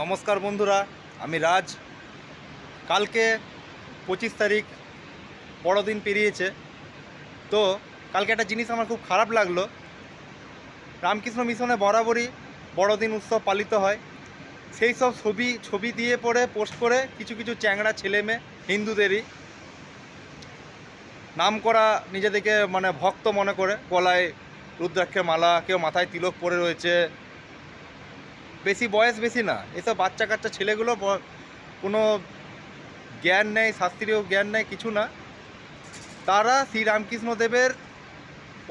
নমস্কার বন্ধুরা, আমি রাজ। কালকে পঁচিশ তারিখ, বড়দিন পেরিয়েছে। তো কালকে একটা জিনিস আমার খুব খারাপ লাগল। রামকৃষ্ণ মিশনে বরাবরই বড়দিন উৎসব পালিত হয়। সেই সব ছবি ছবি দিয়ে পরে, পোস্ট করে কিছু কিছু চ্যাংড়া ছেলে মেয়ে হিন্দুদেরই নাম করা নিজেদেরকে মানে ভক্ত মনে করে। গলায় রুদ্রাক্ষের মালা, কেউ মাথায় তিলক পরে রয়েছে। বেশি বয়স বেশি না। এসব বাচ্চা কাচ্চা ছেলেগুলো কোনো জ্ঞান নেই, শাস্ত্রীয় জ্ঞান নেই, কিছু না। তারা শ্রী রামকৃষ্ণদেবের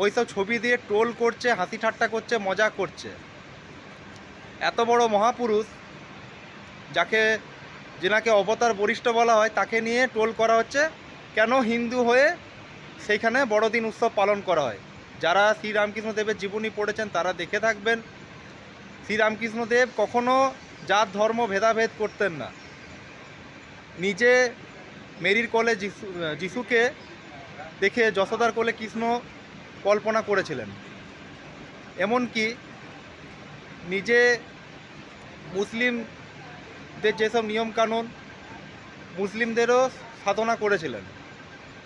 ওইসব ছবি দিয়ে টোল করছে, হাসি ঠাট্টা করছে, মজা করছে। এত বড় মহাপুরুষ যাকে, যেনাকে অবতার বরিষ্ঠ বলা হয়, তাকে নিয়ে টোল করা হচ্ছে। কেন হিন্দু হয়ে সেইখানে বড়দিন উৎসব পালন করা হয়? যারা শ্রী রামকৃষ্ণদেবের জীবনী পড়েছেন, তারা দেখে থাকবেন। শ্রীরামকৃষ্ণদেব কখনো জাত, ধর্ম, ভেদাভেদ করতেন না। নিজে মেরির কোলে যিশু, যিশুকে দেখে যশোদার কোলে কৃষ্ণ কল্পনা করেছিলেন। এমনকি নিজে মুসলিমদের যেসব নিয়মকানুন, মুসলিমদেরও সাধনা করেছিলেন।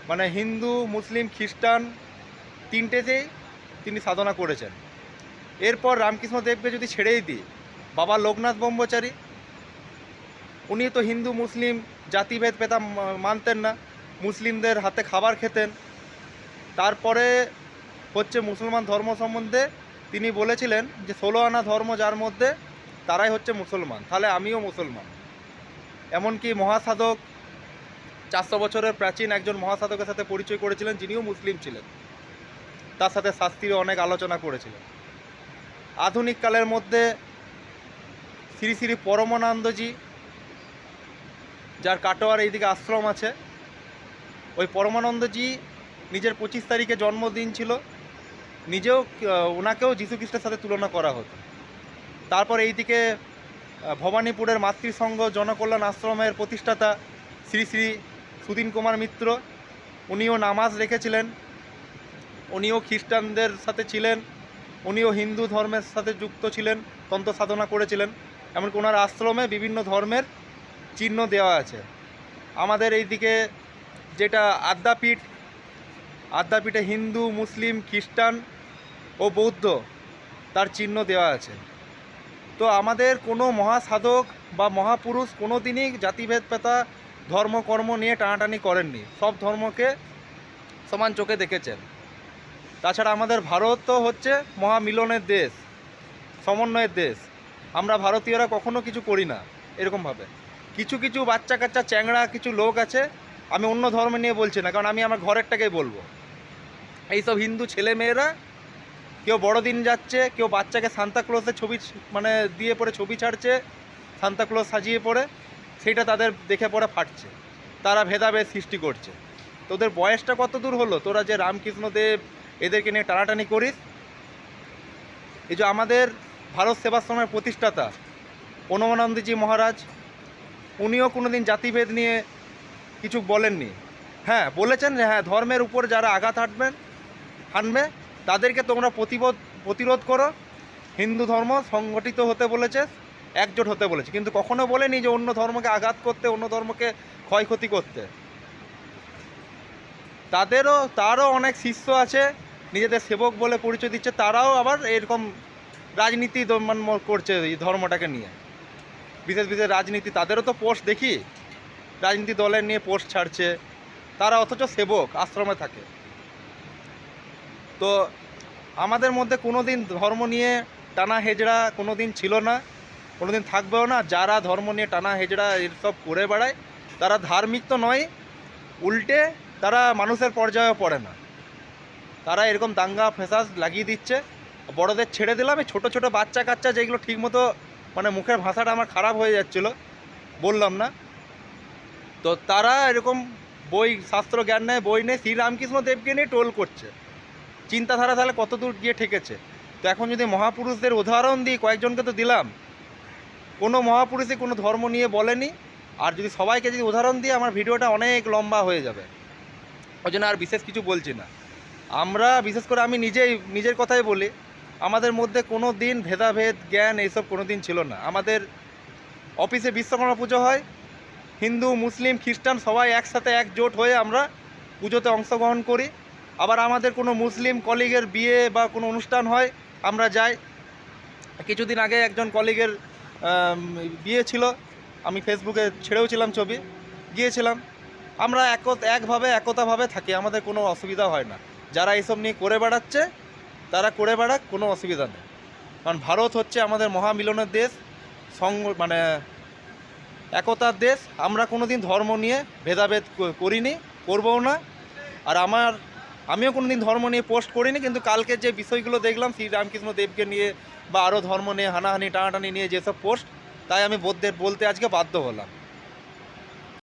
মানে হিন্দু, মুসলিম, খ্রিস্টান তিনটেতেই তিনি সাধনা করেছেন। এরপর রামকৃষ্ণ দেবকে যদি ছেড়েই দিই, বাবা লোকনাথ ব্রহ্মচারী উনি তো হিন্দু, মুসলিম, জাতিভেদ পেতা মানতেন না, মুসলিমদের হাতে খাবার খেতেন। তারপরে হচ্ছে মুসলমান ধর্ম সম্বন্ধে তিনি বলেছিলেন যে, ষোলো আনা ধর্ম যার মধ্যে তারাই হচ্ছে মুসলমান, তাহলে আমিও মুসলমান। এমনকি মহাসাধক, চারশো বছরের প্রাচীন একজন মহাসাধকের সাথে পরিচয় করেছিলেন, যিনিও মুসলিম ছিলেন। তার সাথে শাস্ত্রীয় অনেক আলোচনা করেছিলেন। আধুনিক কালের মধ্যে শ্রী শ্রী পরমানন্দজি, যার কাটোয়ার এইদিকে আশ্রম আছে, ওই পরমানন্দজি নিজের পঁচিশ তারিখে জন্মদিন ছিল। নিজেও ওনাকেও খ্রিস্টের সাথে তুলনা করা হতো। তারপর এইদিকে ভবানীপুরের মাতৃসংঘ জনকল্যাণ আশ্রমের প্রতিষ্ঠাতা শ্রী শ্রী সুদিন কুমার মিত্র, উনিও নামাজ রেখেছিলেন। উনিও খ্রিস্টানদের সাথে ছিলেন। উনিও হিন্দু ধর্মের সাথে যুক্ত ছিলেন, তন্ত্র সাধনা করেছিলেন, এমনকি ওনার আশ্রমে বিভিন্ন ধর্মের চিহ্ন দেওয়া আছে। আমাদের এইদিকে যেটা আদ্যাপীঠ, আদ্যাপীঠে হিন্দু, মুসলিম, খ্রিস্টান ও বৌদ্ধ তার চিহ্ন দেওয়া আছে। তো আমাদের কোনো মহাসাধক বা মহাপুরুষ কোনো দিনই জাতিভেদ পেতা ধর্ম কর্ম নিয়ে টানাটানি করেননি। সব ধর্মকে সমান চোখে দেখেছেন। তাছাড়া আমাদের ভারত তো হচ্ছে মহামিলনের দেশ, সমন্বয়ের দেশ। আমরা ভারতীয়রা কখনো কিছু করি না, এরকমভাবে। কিছু কিছু বাচ্চা কাচ্চা, চ্যাংড়া, কিছু লোক আছে, আমি অন্য ধর্ম নিয়ে বলছি না, কারণ আমি আমার ঘরেরটাকেই বলব। এইসব হিন্দু ছেলে মেয়েরা কেউ বড়দিন যাচ্ছে, কেউ বাচ্চাকে সান্তাক্লজের ছবি মানে দিয়ে পরে ছবি ছাড়ছে, সান্তাক্লজ সাজিয়ে পড়ে সেটা তাদের দেখে পরে ফাটছে। তারা ভেদাভেদ সৃষ্টি করছে। তোদের বয়সটা কত দূর হলো? তোরা যে রামকৃষ্ণদেব এদেরকে নিয়ে টানাটানি করিস এই যে আমাদের ভারত সেবাশ্রমের প্রতিষ্ঠাতা পনমানন্দজি মহারাজ, উনিও কোনোদিন জাতিভেদ নিয়ে কিছু বলেননি। হ্যাঁ বলেছেন যে হ্যাঁ ধর্মের উপর যারা আঘাত হাঁটবেন, হানবে, তাদেরকে তোমরা প্রতিবোধ, প্রতিরোধ করো। হিন্দু ধর্ম সংগঠিত হতে বলেছে, একজোট হতে বলেছে। কিন্তু কখনো বলেনি যে অন্য ধর্মকে আঘাত করতে, অন্য ধর্মকে ক্ষয়ক্ষতি করতে। তাদেরও, তারও অনেক শিষ্য আছে। নিজেদের সেবক বলে পরিচয় দিচ্ছে, তারাও আবার এরকম রাজনীতি করছে এই ধর্মটাকে নিয়ে। বিশেষ বিশেষ রাজনীতি, তাদেরও তো পোস্ট দেখি। রাজনীতি দলের নিয়ে পোস্ট ছাড়ছে, তারা অথচ সেবক, আশ্রমে থাকে। তো আমাদের মধ্যে কোনো দিন ধর্ম নিয়ে টানা হেজড়া কোনো দিন ছিল না কোনো দিন থাকবেও না। যারা ধর্ম নিয়ে টানা হেজড়া এসব করে বেড়ায়, তারা ধার্মিক তো নয়, উল্টে তারা মানুষের পর্যায়েও পড়ে না। তারা এরকম দাঙ্গা ফেসাস লাগিয়ে দিচ্ছে। বড়দের ছেড়ে দিলাম, এই ছোটো ছোটো বাচ্চা কাচ্চা যেগুলো ঠিকমতো মানে মুখের ভাষাটা আমার খারাপ হয়ে যাচ্ছিল, বললাম না। তো তারা এরকম বই, শাস্ত্র জ্ঞান নেয়, বই নেই শ্রীরামকৃষ্ণ দেবকে নিয়ে টোল করছে। চিন্তাধারা তাহলে কত দূর গিয়ে ঠেকেছে? তো এখন যদি মহাপুরুষদের উদাহরণ দিই, কয়েকজনকে তো দিলাম। কোনো মহাপুরুষই কোনো ধর্ম নিয়ে বলেনি। আর যদি সবাইকে যদি উদাহরণ দিই, আমার ভিডিওটা অনেক লম্বা হয়ে যাবে। ওই জন্য আর বিশেষ কিছু বলছি না। আমরা, বিশেষ করে আমি নিজেই, নিজের কথাই বলি, আমাদের মধ্যে কোনো দিন ভেদাভেদ, জ্ঞান এইসব কোনো দিন ছিল না। আমাদের অফিসে বিশ্বকর্মা পুজো হয়, হিন্দু, মুসলিম, খ্রিস্টান সবাই একসাথে একজোট হয়ে আমরা পুজোতে অংশগ্রহণ করি। আবার আমাদের কোনো মুসলিম কলিগের বিয়ে বা কোনো অনুষ্ঠান হয়, আমরা যাই। কিছুদিন আগে একজন কলিগের বিয়ে ছিল, আমি ফেসবুকে ছেড়েও ছিলাম ছবি, গিয়েছিলাম। আমরা এক একভাবে, একতাভাবে থাকি, আমাদের কোনো অসুবিধা হয় না। যারা এইসব নিয়ে করে বেড়াচ্ছে, তারা করে বেড়াক, কোনো অসুবিধা নেই। কারণ ভারত হচ্ছে আমাদের মহামিলনের দেশ, সঙ্গ মানে একতার দেশ। আমরা কোনো দিন ধর্ম নিয়ে ভেদাভেদ করিনি, করবও না। আর আমার, আমিও কোনো দিন ধর্ম নিয়ে পোস্ট করিনি, কিন্তু কালকে যে বিষয়গুলো দেখলাম, শ্রী রামকৃষ্ণ দেবকে নিয়ে বা আরও ধর্ম নিয়ে হানাহানি, টানাটানি নিয়ে যেসব পোস্ট, তাই আমি বলতে বলতে আজকে বাধ্য হলাম।